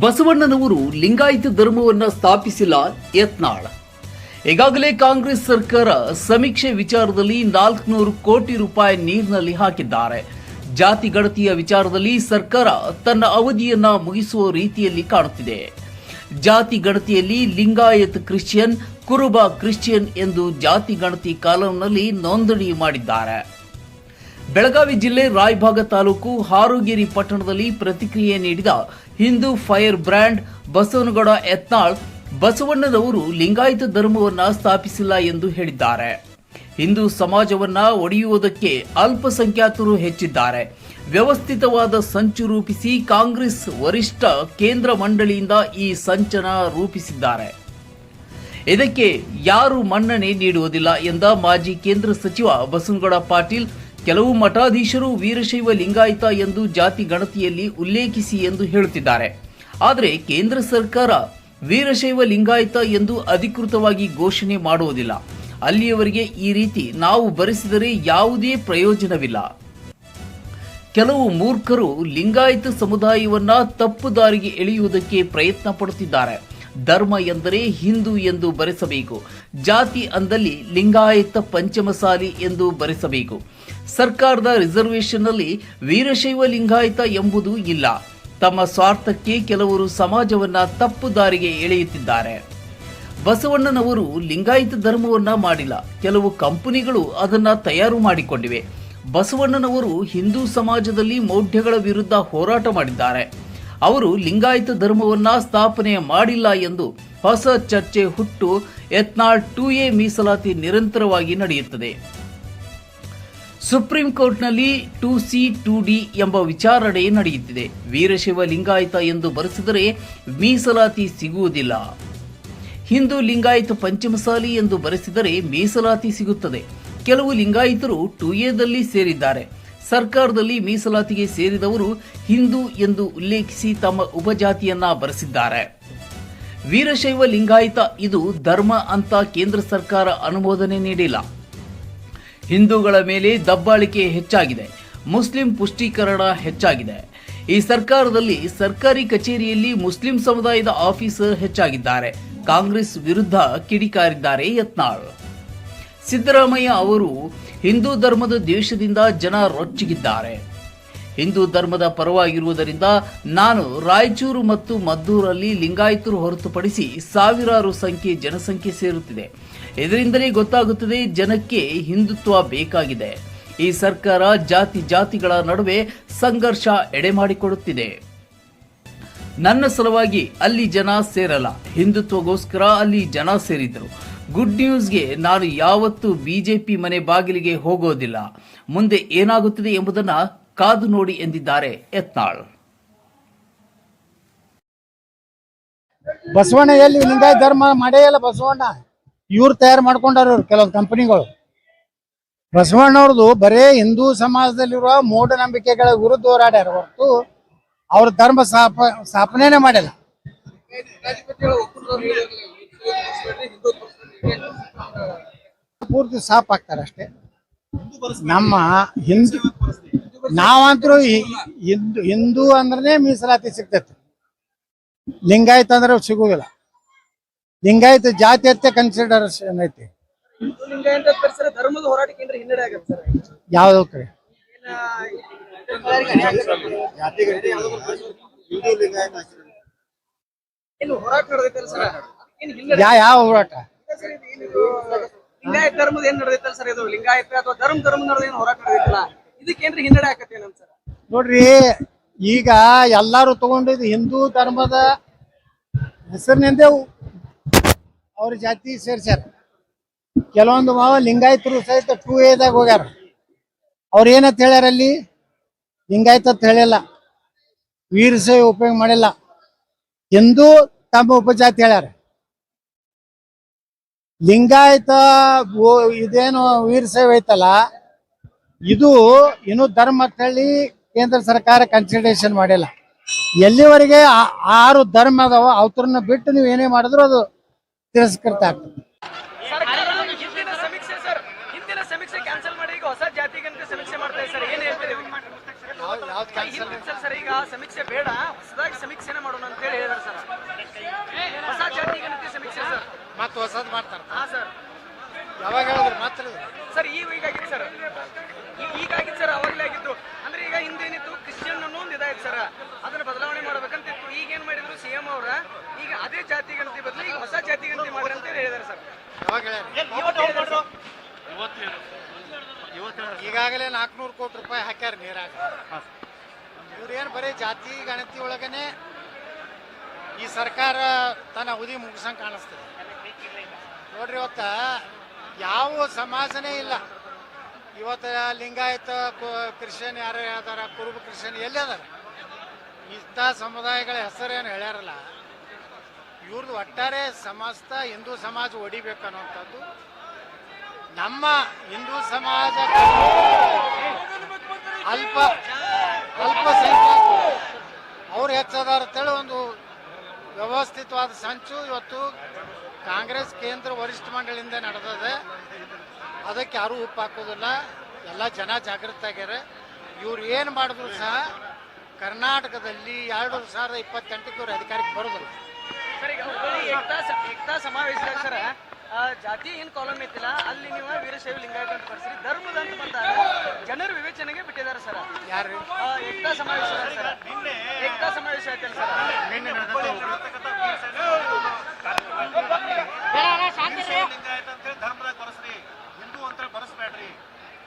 ಬಸವಣ್ಣನವರು ಲಿಂಗಾಯತ ಧರ್ಮವನ್ನ ಸ್ಥಾಪಿಸಿಲ್ಲ ಯತ್ನಾಳ್. ಈಗಾಗಲೇ ಕಾಂಗ್ರೆಸ್ ಸರ್ಕಾರ ಸಮೀಕ್ಷೆ ವಿಚಾರದಲ್ಲಿ ನಾಲ್ಕುನೂರು ಕೋಟಿ ರೂಪಾಯಿ ನೀರಿನಲ್ಲಿ ಹಾಕಿದ್ದಾರೆ. ಜಾತಿ ಗಣತಿಯ ವಿಚಾರದಲ್ಲಿ ಸರ್ಕಾರ ತನ್ನ ಅವಧಿಯನ್ನ ಮುಗಿಸುವ ರೀತಿಯಲ್ಲಿ ಕಾಣುತ್ತಿದೆ. ಜಾತಿ ಗಣತಿಯಲ್ಲಿ ಲಿಂಗಾಯತ್ ಕ್ರಿಶ್ಚಿಯನ್, ಕುರುಬ ಕ್ರಿಶ್ಚಿಯನ್ ಎಂದು ಜಾತಿ ಗಣತಿ ಕಾಲಂನಲ್ಲಿ ನೋಂದಣಿ ಮಾಡಿದ್ದಾರೆ. ಬೆಳಗಾವಿ ಜಿಲ್ಲೆ ರಾಯಭಾಗ ತಾಲೂಕು ಹಾರೋಗಿರಿ ಪಟ್ಟಣದಲ್ಲಿ ಪ್ರತಿಕ್ರಿಯೆ ನೀಡಿದ ಹಿಂದೂ ಫೈರ್ ಬ್ರ್ಯಾಂಡ್ ಬಸವನಗೌಡ ಯತ್ನಾಳ್ ಬಸವಣ್ಣನವರು ಲಿಂಗಾಯತ ಧರ್ಮವನ್ನ ಸ್ಥಾಪಿಸಿಲ್ಲ ಎಂದು ಹೇಳಿದ್ದಾರೆ. ಹಿಂದೂ ಸಮಾಜವನ್ನ ಒಡೆಯುವುದಕ್ಕೆ ಅಲ್ಪಸಂಖ್ಯಾತರು ಹೆಚ್ಚಿದ್ದಾರೆ. ವ್ಯವಸ್ಥಿತವಾದ ಸಂಚು ರೂಪಿಸಿ ಕಾಂಗ್ರೆಸ್ ವರಿಷ್ಠ ಕೇಂದ್ರ ಮಂಡಳಿಯಿಂದ ಈ ಸಂಚನ ರೂಪಿಸಿದ್ದಾರೆ. ಇದಕ್ಕೆ ಯಾರು ಮನ್ನಣೆ ನೀಡುವುದಿಲ್ಲ ಎಂದ ಮಾಜಿ ಕೇಂದ್ರ ಸಚಿವ ಬಸವನಗೌಡ ಪಾಟೀಲ್ ಕೆಲವು ಮಠಾಧೀಶರು ವೀರಶೈವ ಲಿಂಗಾಯತ ಎಂದು ಜಾತಿ ಗಣತಿಯಲ್ಲಿ ಉಲ್ಲೇಖಿಸಿ ಎಂದು ಹೇಳುತ್ತಿದ್ದಾರೆ. ಆದರೆ ಕೇಂದ್ರ ಸರ್ಕಾರ ವೀರಶೈವ ಲಿಂಗಾಯತ ಎಂದು ಅಧಿಕೃತವಾಗಿ ಘೋಷಣೆ ಮಾಡುವುದಿಲ್ಲ. ಅಲ್ಲಿಯವರೆಗೆ ಈ ರೀತಿ ನಾವು ಬರೆಸಿದರೆ ಯಾವುದೇ ಪ್ರಯೋಜನವಿಲ್ಲ. ಕೆಲವು ಮೂರ್ಖರು ಲಿಂಗಾಯತ ಸಮುದಾಯವನ್ನ ತಪ್ಪು ದಾರಿಗೆ ಎಳೆಯುವುದಕ್ಕೆ ಪ್ರಯತ್ನ ಪಡುತ್ತಿದ್ದಾರೆ. ಧರ್ಮ ಎಂದರೆ ಹಿಂದೂ ಎಂದು ಬರೆಸಬೇಕು. ಜಾತಿ ಅಂದಲ್ಲಿ ಲಿಂಗಾಯತ ಪಂಚಮಸಾಲಿ ಎಂದು ಬರೆಸಬೇಕು. ಸರ್ಕಾರದ ರಿಸರ್ವೇಷನ್ನಲ್ಲಿ ವೀರಶೈವ ಲಿಂಗಾಯತ ಎಂಬುದು ಇಲ್ಲ. ತಮ್ಮ ಸ್ವಾರ್ಥಕ್ಕೆ ಕೆಲವರು ಸಮಾಜವನ್ನ ತಪ್ಪು ದಾರಿಗೆ ಎಳೆಯುತ್ತಿದ್ದಾರೆ. ಬಸವಣ್ಣನವರು ಲಿಂಗಾಯತ ಧರ್ಮವನ್ನ ಮಾಡಿಲ್ಲ. ಕೆಲವು ಕಂಪನಿಗಳು ಅದನ್ನ ತಯಾರು ಮಾಡಿಕೊಂಡಿವೆ. ಬಸವಣ್ಣನವರು ಹಿಂದೂ ಸಮಾಜದಲ್ಲಿ ಮೌಢ್ಯಗಳ ವಿರುದ್ಧ ಹೋರಾಟ ಮಾಡಿದ್ದಾರೆ. ಅವರು ಲಿಂಗಾಯತ ಧರ್ಮವನ್ನ ಸ್ಥಾಪನೆ ಮಾಡಿಲ್ಲ ಎಂದು ಹೊಸ ಚರ್ಚೆ ಹುಟ್ಟು ಎತ್ನಾಳ್ ಟೂ ಎ ಮೀಸಲಾತಿ ನಿರಂತರವಾಗಿ ನಡೆಯುತ್ತದೆ. ಸುಪ್ರೀಂ ಕೋರ್ಟ್ನಲ್ಲಿ ಟು ಸಿ ಟು ಡಿ ಎಂಬ ವಿಚಾರಣೆ ನಡೆಯುತ್ತಿದೆ. ವೀರಶೈವ ಲಿಂಗಾಯತ ಎಂದು ಬರೆಸಿದರೆ ಮೀಸಲಾತಿ ಸಿಗುವುದಿಲ್ಲ. ಹಿಂದೂ ಲಿಂಗಾಯತ ಪಂಚಮಸಾಲಿ ಎಂದು ಬರೆಸಿದರೆ ಮೀಸಲಾತಿ ಸಿಗುತ್ತದೆ. ಕೆಲವು ಲಿಂಗಾಯತರು ಟು ಎದಲ್ಲಿ ಸೇರಿದ್ದಾರೆ. ಸರ್ಕಾರದಲ್ಲಿ ಮೀಸಲಾತಿಗೆ ಸೇರಿದವರು ಹಿಂದೂ ಎಂದು ಉಲ್ಲೇಖಿಸಿ ತಮ್ಮ ಉಪಜಾತಿಯನ್ನ ಬರೆಸಿದ್ದಾರೆ. ವೀರಶೈವ ಲಿಂಗಾಯತ ಇದು ಧರ್ಮ ಅಂತ ಕೇಂದ್ರ ಸರ್ಕಾರ ಅನುಮೋದನೆ ನೀಡಿಲ್ಲ. ಹಿಂದೂಗಳ ಮೇಲೆ ದಬ್ಬಾಳಿಕೆ ಹೆಚ್ಚಾಗಿದೆ. ಮುಸ್ಲಿಂ ಪುಷ್ಟೀಕರಣ ಹೆಚ್ಚಾಗಿದೆ. ಈ ಸರ್ಕಾರದಲ್ಲಿ ಸರ್ಕಾರಿ ಕಚೇರಿಯಲ್ಲಿ ಮುಸ್ಲಿಂ ಸಮುದಾಯದ ಆಫೀಸರ್ ಹೆಚ್ಚಾಗಿದ್ದಾರೆ. ಕಾಂಗ್ರೆಸ್ ವಿರುದ್ಧ ಕಿಡಿಕಾರಿದ್ದಾರೆ ಯತ್ನಾಳ್. ಸಿದ್ದರಾಮಯ್ಯ ಅವರು ಹಿಂದೂ ಧರ್ಮದ ದ್ವೇಷದಿಂದ ಜನ ರೊಚ್ಚಿಗಿದ್ದಾರೆ. ಹಿಂದೂ ಧರ್ಮದ ಪರವಾಗಿರುವುದರಿಂದ ನಾನು ರಾಯಚೂರು ಮತ್ತು ಮದ್ದೂರಲ್ಲಿ ಲಿಂಗಾಯತರು ಹೊರತುಪಡಿಸಿ ಸಾವಿರಾರು ಸಂಖ್ಯೆ ಜನಸಂಖ್ಯೆ ಸೇರುತ್ತಿದೆ. ಇದರಿಂದಲೇ ಗೊತ್ತಾಗುತ್ತದೆ ಜನಕ್ಕೆ ಹಿಂದುತ್ವ ಬೇಕಾಗಿದೆ. ಈ ಸರ್ಕಾರ ಜಾತಿ ಜಾತಿಗಳ ನಡುವೆ ಸಂಘರ್ಷ ಎಡೆಮಾಡಿಕೊಡುತ್ತಿದೆ ನನ್ನ ಸಲುವಾಗಿ ಅಲ್ಲಿ ಜನ ಸೇರಲ್ಲ. ಹಿಂದುತ್ವಗೋಸ್ಕರ ಅಲ್ಲಿ ಜನ ಸೇರಿದ್ರು ಗುಡ್ ನ್ಯೂಸ್ಗೆ ನಾನು ಯಾವತ್ತೂ ಬಿಜೆಪಿ ಮನೆ ಬಾಗಿಲಿಗೆ ಹೋಗೋದಿಲ್ಲ. ಮುಂದೆ ಏನಾಗುತ್ತದೆ ಎಂಬುದನ್ನ ಕಾದು ನೋಡಿ ಎಂದಿದ್ದಾರೆ ಯತ್ನಾಳ್. ಬಸವಣ್ಣ ಎಲ್ಲಿ? ಲಿಂಗಾಯತ ಧರ್ಮ ಮಾಡೇ ಇಲ್ಲ ಬಸವಣ್ಣ. ಇವ್ರು ತಯಾರು ಮಾಡ್ಕೊಂಡಾರ ಕೆಲವೊಂದು ಕಂಪನಿಗಳು. ಬಸವಣ್ಣವ್ರದ್ದು ಬರೇ ಹಿಂದೂ ಸಮಾಜದಲ್ಲಿರುವ ಮೂಢನಂಬಿಕೆಗಳ ವಿರುದ್ಧ ಹೋರಾಡ್ಯಾರ ಹೊರತು ಅವ್ರ ಧರ್ಮ ಸ್ಥಾಪ, ಸ್ಥಾಪನೆನೇ ಮಾಡಿಲ್ಲ. ಪೂರ್ತಿ ಸಾಪ್ ಆಗ್ತಾರೆ ಅಷ್ಟೇ. ನಮ್ಮ ಹಿಂದೂ ನಾವಂತರೂ ಹಿಂದೂ ಹಿಂದೂ ಅಂದ್ರೆ ಮೀಸಲಾತಿ ಸಿಗ್ತೈತೆ. ಲಿಂಗಾಯತ ಅಂದ್ರೆ ಸಿಗುವುದಿಲ್ಲ. ಲಿಂಗಾಯತ ಜಾತಿ ಅಂತ ಕನ್ಸಿಡರೇಷನ್ ಐತಿ. ಲಿಂಗಾಯತ ಪರಿಸರ ಧರ್ಮದ ಹೋರಾಟಕ್ಕೆ ಹಿನ್ನಡೆ ಆಗತ್ತೆ ಸರ್? ಯಾವ್ದು ಕಡೆ. ಯಾವ ಹೋರಾಟ? ಲಿಂಗಾಯತ ಧರ್ಮದ ಏನ್ ನಡೆದೈತಲ್ಲ ಸರ್ ಇದು? ಲಿಂಗಾಯತ ಅಥವಾ ಧರ್ಮ ಧರ್ಮದ ನಡೆದ ಏನು ಹೋರಾಟ ನಡೆದಿತ್ತಲ್ಲ? ಇದಕ್ಕೇನ್ರಿ ಹಿನ್ನಡೆ ಆಗತ್ತೆ ನಮ್ ಸರ್? ನೋಡ್ರಿ, ಈಗ ಎಲ್ಲಾರು ತಗೊಂಡಿದ್ ಹಿಂದೂ ಧರ್ಮದ ಹೆಸರಿನಿಂದ ಅವ್ರ ಜಾತಿ ಸೇರ್ಸ್ಯಾರ. ಕೆಲವೊಂದು ಮಾವ ಲಿಂಗಾಯತರು ಸಹಿತ ಟೂ ಎದಾಗ ಹೋಗ್ಯಾರ. ಅವ್ರ ಏನಂತ ಹೇಳ್ಯಾರ ಅಲ್ಲಿ? ಲಿಂಗಾಯತ ಅಂತ ಹೇಳಿಲ್ಲ. ವೀರಸೈ ಉಪಯೋಗ ಮಾಡಿಲ್ಲ. ಹಿಂದೂ ತಮ್ಮ ಉಪಜಾತಿ ಹೇಳ್ಯಾರ. ಲಿಂಗಾಯತ ಇದೇನು ವೀರ ಸೇವೆ ಐತಲ್ಲ, ಇದು ಇನ್ನು ಧರ್ಮ ಹೇಳಿ ಕೇಂದ್ರ ಸರ್ಕಾರ ಕನ್ಸಿಡರೇಷನ್ ಮಾಡಿಲ್ಲ. ಎಲ್ಲಿವರೆಗೆ ಆರು ಧರ್ಮ ಅದಾವ, ಅವತ್ರನ್ನ ಬಿಟ್ಟು ನೀವು ಏನೇ ಮಾಡಿದ್ರು ಅದು ತಿರಸ್ಕೃತ ಆಗ್ತದೆ ಹಿಂದಿನ ಸಮೀಕ್ಷೆ ಸರ್ ಹಿಂದಿನ ಸಮೀಕ್ಷೆ ಕ್ಯಾನ್ಸಲ್ ಮಾಡಿ ಈಗ ಹೊಸ ಜಾತಿಗಂತ ಸಮೀಕ್ಷೆ ಮಾಡ್ತಾ ಸರ್ ಏನ್ ಹೇಳ್ತೀರಿ ಹಿಂದಿನ ಸರ್ ಸರ್ ಈಗ ಸಮೀಕ್ಷೆ ಬೇಡ ಬೇಡ ಹೊಸದಾಗಿ ಸಮೀಕ್ಷೆನೆ ಮಾಡೋಣ ಅಂತ ಹೇಳಿ ಹೇಳಿದಾರೆ ಸರ್ ಹೊಸ ಜಾತಿ ಗಣತಿ ಸಮೀಕ್ಷೆ ಸರ್ ಮತ್ತೆ ಹೊಸದ್ ಮಾಡ್ತಾರ ಹಾ ಸರ್ ಯಾವಾಗ ಹೇಳಿದ್ರು ಮಾತ್ರ ಸರ್ ಈಗ ಈಗಾಗಿತ್ತು ಸರ್. ಈಗ ಈಗಾಗಿತ್ತು ಸರ್ ಅವಾಗಲೇ ಆಗಿತ್ತು ಅಂದ್ರೆ ಈಗ ಹಿಂದೇನಿತ್ತು ಕ್ರಿಶ್ಚಿಯನ್ ಅನ್ನೋ ಒಂದು ಇದಾಯ್ತು ಸರ್. ಅದನ್ನ ಬದಲಾವಣೆ ಮಾಡ್ಬೇಕಂತಿತ್ತು. ಈಗ ಏನ್ ಮಾಡಿದ್ರು ಸಿ ಎಂ ಅವರ? ಈಗ ಅದೇ ಜಾತಿ ಗಣತಿ ಬದಲು ಈಗ ಹೊಸ ಜಾತಿ ಗಣತಿ ಮಾಡ್ರಿ ಅಂತ ಹೇಳಿದಾರೆ ಸರ್. ಈಗಾಗಲೇ ನಾಲ್ಕುನೂರು ಕೋಟಿ ರೂಪಾಯಿ ಹಾಕ್ಯಾರ ನೀರಾಗ ಇವ್ರೇನು ಬರೀ ಜಾತಿ ಗಣತಿ ಒಳಗನೆ ಈ ಸರ್ಕಾರ ತನ್ನ ಅವಧಿ ಮುಗಿಸಂಗೆ ಕಾಣಿಸ್ತದೆ. ನೋಡ್ರಿ ಇವತ್ತ ಯಾವ ಸಮಾಜನೇ ಇಲ್ಲ. ಇವತ್ತು ಲಿಂಗಾಯತ ಕ್ರಿಶ್ಚಿಯನ್ ಯಾರು ಅದಾರ ಕುರುಬ ಕ್ರಿಶ್ಚಿಯನ್ ಎಲ್ಲಿ ಅದಾರ? ಇಂಥ ಸಮುದಾಯಗಳ ಹೆಸರೇನು ಹೇಳ್ಯಾರಲ್ಲ ಇವ್ರದ್ದು ಒಟ್ಟಾರೆ ಸಮಸ್ತ ಹಿಂದೂ ಸಮಾಜ ಒಡಿಬೇಕನ್ನುವಂಥದ್ದು ನಮ್ಮ ಹಿಂದೂ ಸಮಾಜ ಅಲ್ಪ ಅಲ್ಪಸಂಖ್ಯಾತ ಅವ್ರು ಹೆಚ್ಚದಾರ ಅಂತೇಳಿ ಒಂದು ವ್ಯವಸ್ಥಿತವಾದ ಸಂಚು ಇವತ್ತು ಕಾಂಗ್ರೆಸ್ ಕೇಂದ್ರ ವರಿಷ್ಠ ಮಂಡಳಿಯಿಂದ ನಡೆದಿದೆ. ಅದಕ್ಕೆ ಯಾರೂ ಉಪ್ಪು ಹಾಕೋದಿಲ್ಲ. ಎಲ್ಲ ಜನ ಜಾಗೃತ ಆಗ್ಯಾರ. ಇವ್ರು ಏನು ಮಾಡಿದ್ರು ಸಹ ಕರ್ನಾಟಕದಲ್ಲಿ ಎರಡು ಸಾವಿರದ ಇಪ್ಪತ್ತೆಂಟಕ್ಕೆ ಇವರು ಅಧಿಕಾರಕ್ಕೆ ಬರೋದಿಲ್ಲ. ಸರ್ ಈಗ ಹುಬ್ಬಳ್ಳಿ ಏಕ್ತಾ ಸ- ಏಕ್ತಾ ಸಮಾವೇಶದಾಗ ಸರ್ ಆ, ಜಾತಿ ಏನು ಕಾಲಮ್ ಐತಿಲ್ಲ ಅಲ್ಲಿ ನೀವು ವೀರಶೈವ ಲಿಂಗಾಯತ ಅಂತ ಧರ್ಮದ ಅಂತ ಬಂದಾಗ ಜನರ ವಿವೇಚನೆಗೆ ಬಿಟ್ಟಿದ್ದಾರೆ ಸರ್. ಯಾರು? ಏಕ್ತಾ ಸಮಾವೇಶ ಸರ್ ಏಕ್ತಾ ಸಮಾವೇಶ ಆಯ್ತಲ್ಲ ಸರ್ ನಿನ್ನೆ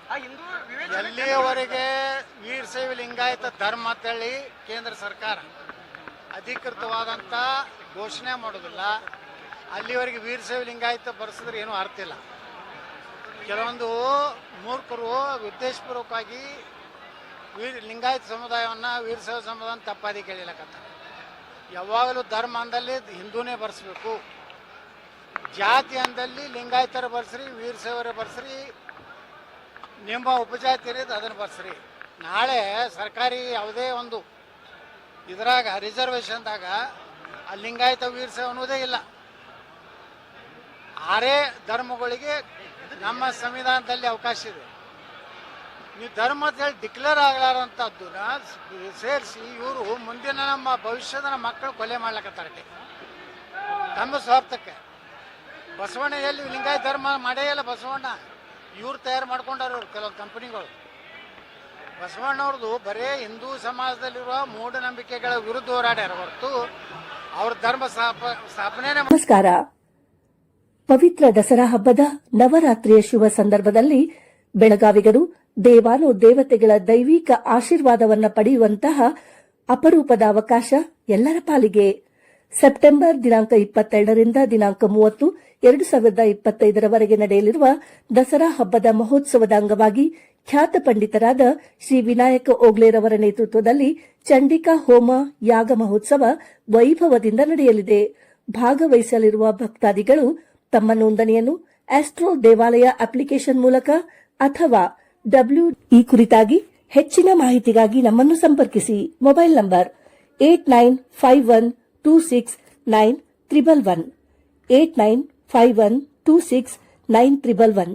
ಆ ಹಿಂದೂ ವಿವೇಚನೆ ಎಲ್ಲಿಯವರೆಗೆ ವೀರಶೈವ ಲಿಂಗಾಯತ ಧರ್ಮ ಅಂತೇಳಿ ಕೇಂದ್ರ ಸರ್ಕಾರ ಅಧಿಕೃತವಾದಂಥ ಘೋಷಣೆ ಮಾಡೋದಿಲ್ಲ. ಅಲ್ಲಿವರೆಗೆ ವೀರಶೈವ ಲಿಂಗಾಯತ ಬರ್ಸಿದ್ರೆ ಏನೂ ಅರ್ಥ ಇಲ್ಲ. ಕೆಲವೊಂದು ಮೂರ್ಖರು ಉದ್ದೇಶಪೂರ್ವಕವಾಗಿ ವೀರ ಲಿಂಗಾಯತ ಸಮುದಾಯವನ್ನು ವೀರಶೈವ ಸಮುದಾಯ ತಪ್ಪಾದಿ ಕೇಳಿಲ್ಲಕ್ಕಂತ ಯಾವಾಗಲೂ ಧರ್ಮ ಅಂದಲ್ಲಿ ಹಿಂದೂನೇ ಬರ್ಸಬೇಕು. ಜಾತಿ ಅಂದಲ್ಲಿ ಲಿಂಗಾಯತರ ಬರ್ಸ್ರಿ ವೀರಶೈವರ ಬರ್ಸ್ರಿ, ನಿಮ್ಮ ಉಪಜಾತಿ ಇರೋದು ಅದನ್ನು ಬರ್ಸ್ರಿ. ನಾಳೆ ಸರ್ಕಾರಿ ಯಾವುದೇ ಒಂದು ಇದ್ರಾಗ ರಿಸರ್ವೇಶನ್ದಾಗ ಆ ಲಿಂಗಾಯತ ವೀರ್ಸ ಅನ್ನೋದೇ ಇಲ್ಲ. ಆರೇ ಧರ್ಮಗಳಿಗೆ ನಮ್ಮ ಸಂವಿಧಾನದಲ್ಲಿ ಅವಕಾಶ ಇದೆ. ನೀವು ಧರ್ಮ ಅಂತ ಹೇಳಿ ಡಿಕ್ಲೇರ್ ಆಗಲಾರಂಥದ್ದನ್ನ ಸೇರಿಸಿ ಇವರು ಮುಂದಿನ ನಮ್ಮ ಭವಿಷ್ಯದ ಮಕ್ಕಳು ಕೊಲೆ ಮಾಡ್ಲಕತ್ತಾರೆ ತಮ್ಮ ಸ್ವಾರ್ಥಕ್ಕೆ. ಬಸವಣ್ಣ ಎಲ್ಲಿ ಲಿಂಗಾಯತ ಧರ್ಮ ಮಾಡೇ ಇಲ್ಲ ಬಸವಣ್ಣ. ಇವ್ರು ತಯಾರು ಮಾಡ್ಕೊಂಡಾರ ಇವ್ರು ಕೆಲವೊಂದು ಕಂಪನಿಗಳು ಬಸವಣ್ಣವ್ರದ್ದು ಬರೇ ಹಿಂದೂ ಸಮಾಜದಲ್ಲಿರುವ ಮೂಢನಂಬಿಕೆಗಳ ವಿರುದ್ಧ ಹೋರಾಡ್ಯಾರ ಹೊರತು ಅವ್ರ ಧರ್ಮ ಸ್ಥಾಪ, ಸ್ಥಾಪನೆನೇ ನಮಸ್ಕಾರ. ಪವಿತ್ರ ದಸರಾ ಹಬ್ಬದ ನವರಾತ್ರಿಯ ಶುಭ ಸಂದರ್ಭದಲ್ಲಿ ಬೆಳಗಾವಿಗರು ದೇವಾನು ದೇವತೆಗಳ ದೈವಿಕ ಆಶೀರ್ವಾದವನ್ನ ಪಡೆಯುವಂತಹ ಅಪರೂಪದ ಅವಕಾಶ ಎಲ್ಲರ ಪಾಲಿಗೆ. ಸೆಪ್ಟೆಂಬರ್ ದಿನಾಂಕ ಇಪ್ಪತ್ತೆರಡರಿಂದ ದಿನಾಂಕ ಮೂವತ್ತು, ಎರಡು ಸಾವಿರದ ಇಪ್ಪತ್ತೈದರವರೆಗೆ ನಡೆಯಲಿರುವ ದಸರಾ ಹಬ್ಬದ ಮಹೋತ್ಸವದ ಅಂಗವಾಗಿ ಖ್ಯಾತ ಪಂಡಿತರಾದ ಶ್ರೀ ವಿನಾಯಕ ಓಗ್ಲೇರವರ ನೇತೃತ್ವದಲ್ಲಿ ಚಂಡಿಕಾ ಹೋಮ ಯಾಗ ಮಹೋತ್ಸವ ವೈಭವದಿಂದ ನಡೆಯಲಿದೆ. ಭಾಗವಹಿಸಲಿರುವ ಭಕ್ತಾದಿಗಳು ತಮ್ಮ ನೋಂದಣಿಯನ್ನು ಆಸ್ಟ್ರೋ ದೇವಾಲಯ ಅಪ್ಲಿಕೇಶನ್ ಮೂಲಕ ಅಥವಾ ಡಬ್ಲ್ಯೂ ಈ ಕುರಿತಾಗಿ ಹೆಚ್ಚಿನ ಮಾಹಿತಿಗಾಗಿ ನಮ್ಮನ್ನು ಸಂಪರ್ಕಿಸಿ. Mobile number eight nine five one two six nine triple one. Eight nine five one two six nine triple one.